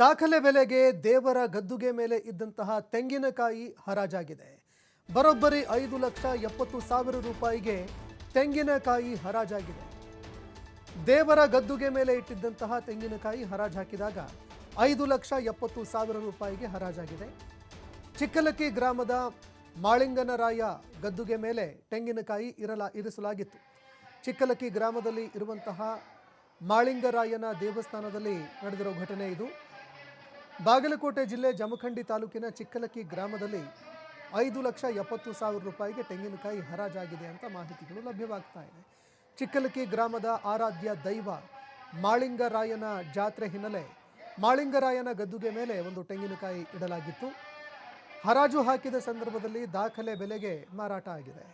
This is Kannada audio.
ದಾಖಲೆ ಬೆಲೆಗೆ ದೇವರ ಗದ್ದುಗೆ ಮೇಲೆ ಇದ್ದಂತಹ ತೆಂಗಿನಕಾಯಿ ಹರಾಜಾಗಿದೆ. ಬರೋಬ್ಬರಿ ಐದು ಲಕ್ಷ ಎಪ್ಪತ್ತು ಸಾವಿರ ರೂಪಾಯಿಗೆ ತೆಂಗಿನಕಾಯಿ ಹರಾಜಾಗಿದೆ. ದೇವರ ಗದ್ದುಗೆ ಮೇಲೆ ಇಟ್ಟಿದ್ದಂತಹ ತೆಂಗಿನಕಾಯಿ ಹರಾಜು ಹಾಕಿದಾಗ ಐದು ಲಕ್ಷ ಎಪ್ಪತ್ತು ಸಾವಿರ ರೂಪಾಯಿಗೆ ಹರಾಜಾಗಿದೆ. ಚಿಕ್ಕಲಕ್ಕಿ ಗ್ರಾಮದ ಮಾಳಿಂಗನರಾಯ ಗದ್ದುಗೆ ಮೇಲೆ ತೆಂಗಿನಕಾಯಿ ಇರಲ, ಇರಿಸಲಾಗಿತ್ತು. ಚಿಕ್ಕಲಕ್ಕಿ ಗ್ರಾಮದಲ್ಲಿ ಇರುವಂತಹ ಮಾಳಿಂಗರಾಯನ ದೇವಸ್ಥಾನದಲ್ಲಿ ನಡೆದಿರೋ ಘಟನೆ ಇದು. ಬಾಗಲಕೋಟೆ ಜಿಲ್ಲೆ ಜಮಖಂಡಿ ತಾಲೂಕಿನ ಚಿಕ್ಕಲಕ್ಕಿ ಗ್ರಾಮದಲ್ಲಿ ಐದು ಲಕ್ಷ ಎಪ್ಪತ್ತು ಸಾವಿರ ರೂಪಾಯಿಗೆ ತೆಂಗಿನಕಾಯಿ ಹರಾಜಾಗಿದೆ ಅಂತ ಮಾಹಿತಿಗಳು ಲಭ್ಯವಾಗ್ತಾ ಇದೆ. ಚಿಕ್ಕಲಕ್ಕಿ ಗ್ರಾಮದ ಆರಾಧ್ಯ ದೈವ ಮಾಳಿಂಗರಾಯನ ಜಾತ್ರೆ ಹಿನ್ನೆಲೆ ಮಾಳಿಂಗರಾಯನ ಗದ್ದುಗೆ ಮೇಲೆ ಒಂದು ತೆಂಗಿನಕಾಯಿ ಇಡಲಾಗಿತ್ತು. ಹರಾಜು ಹಾಕಿದ ಸಂದರ್ಭದಲ್ಲಿ ದಾಖಲೆ ಬೆಲೆಗೆ ಮಾರಾಟ ಆಗಿದೆ.